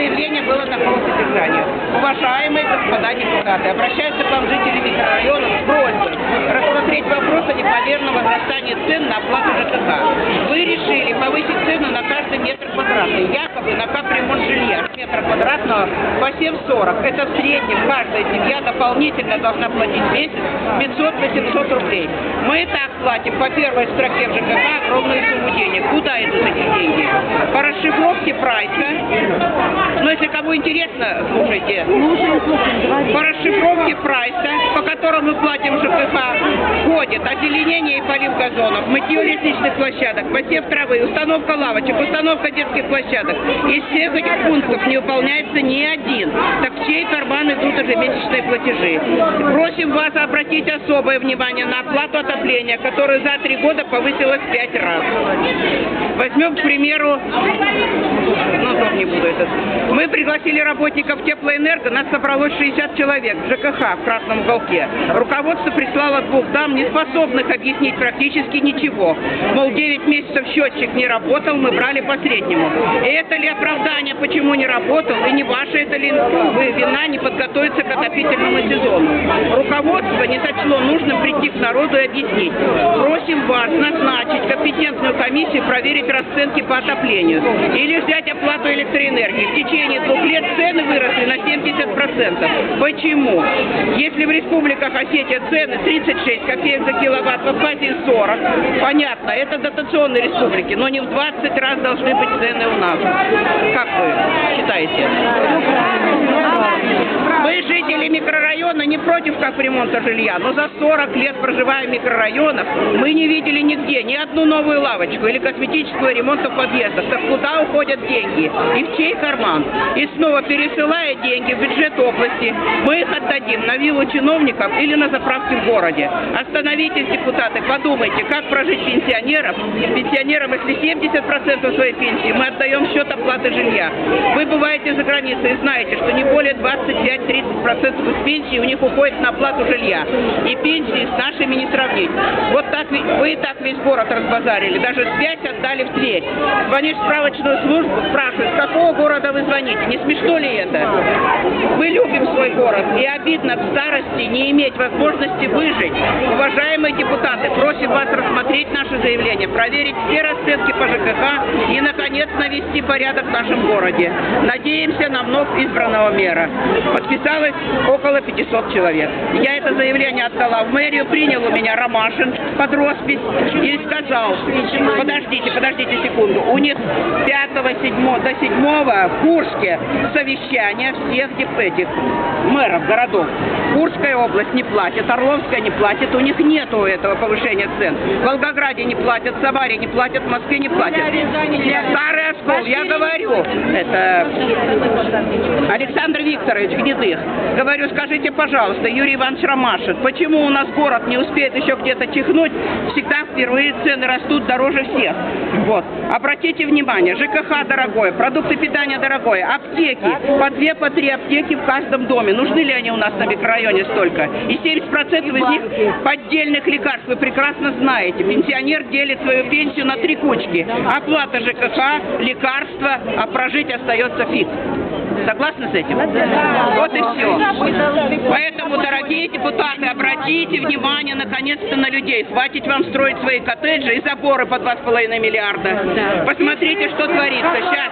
заявление было такого содержания. Уважаемые господа депутаты, обращаются к вам жители микрорайона с просьбой рассмотреть вопрос о непомерном возрастании цен на оплату ЖКХ. Вы решили повысить цену на каждый метр квадратный, якобы на капремонт жилья с метра квадратного по 7,40. Это в среднем каждая семья дополнительно должна платить в месяц 500-800 рублей. Мы и так платим по первой строке в ЖКХ огромную сумму денег. Куда идут эти деньги? По расшифровке прайса. Но если кому интересно, слушайте. По расшифровке прайса, по которому мы платим ЖКХ, входит озеленение и полив газонов, мытье лестничных площадок, посев травы, установка лавочек, установка детских площадок. Из всех этих пунктов не выполняется ни один. Так в чей карман идут ежемесячные платежи? Просим вас обратить особое внимание на оплату отопления, которая за три года повысилась пять раз. Возьмем, к примеру, тоже не буду это. Мы пригласили работников теплоэнерго, нас собралось 60 человек в ЖКХ в Красном уголке. Руководство прислало двух дам, не способных объяснить практически ничего. Мол, 9 месяцев счетчик не работал, мы брали по среднему. И это ли оправдание, почему не работал, и не ваша это ли вина не подготовиться к отопительному сезону. Руководство не сочло нужным прийти к народу и объяснить. Просим вас назначить компетентную комиссию проверить расценки по отоплению. Или взять оплату электроэнергии. В течение двух лет цены выросли на 70%. Почему? Если в республиках Осетия цены 36 копеек за киловатт, в Абхазии 40, понятно, это дотационные республики, но не в 20 раз должны быть цены у нас. Как вы считаете? Мы, жители микрорайона, не против капремонта жилья, но за 40 лет проживая в микрорайонах, мы не видели нигде ни одну новую лавочку или косметического ремонта в подъездах. Так куда уходят деньги? И в чей карман? И снова пересылая деньги в бюджет области, мы их отдадим на виллу чиновников или на заправки в городе. Остановитесь, депутаты, подумайте, как прожить пенсионерам, пенсионерам, если 70% своей пенсии мы отдаем счет оплаты жилья. Вы бываете за границей и знаете, что не более 25-30% из пенсии у них уходит на оплату жилья. И пенсии с нашими не сравнить. Вот так вы и так весь город разбазарили. Даже связь отдали в Тверь. Звонишь в справочную службу, спрашивают, с какого города вы звоните. Не смешно ли это? Мы любим свой город. И обидно в старости не иметь возможности выжить. Уважаемые депутаты, просим вас рассмотреть наше заявление, проверить все расценки по ЖКХ и, наконец, навести порядок в нашем городе. Надеемся на вновь избранного мэра. Подписалось около 500 человек. Я это заявление отдала в мэрию, принял у меня Ромашин под роспись и сказал, подождите, подождите секунду, у них 5 7 до 7 в Курске совещание всех этих мэров городов. Курская область не платит, Орловская не платит, у них нету этого повышения цен. Волгограде не платят, в Самаре не платят, в Москве не платят. Старый оскол, я говорю, это Александр Викторович Гнедых. Говорю, скажите, пожалуйста, Юрий Иванович Ромашин, почему у нас город не успеет еще где-то чихнуть, всегда впервые цены растут дороже всех. Вот. Обратите внимание, ЖКХ дорогое, продукты питания дорогое, аптеки, по две, по три аптеки в каждом доме. Нужны ли они у нас на микрорайоне столько? И 70% из них поддельных лекарств, вы прекрасно знаете. Пенсионер делит свою пенсию на три кучки. Оплата ЖКХ, лекарства, а прожить остается фиг. Согласны с этим? Вот и все. Поэтому, дорогие депутаты, обратите внимание наконец-то на людей. Хватит вам строить свои коттеджи и заборы по 2,5 миллиарда. Посмотрите, что творится. Сейчас.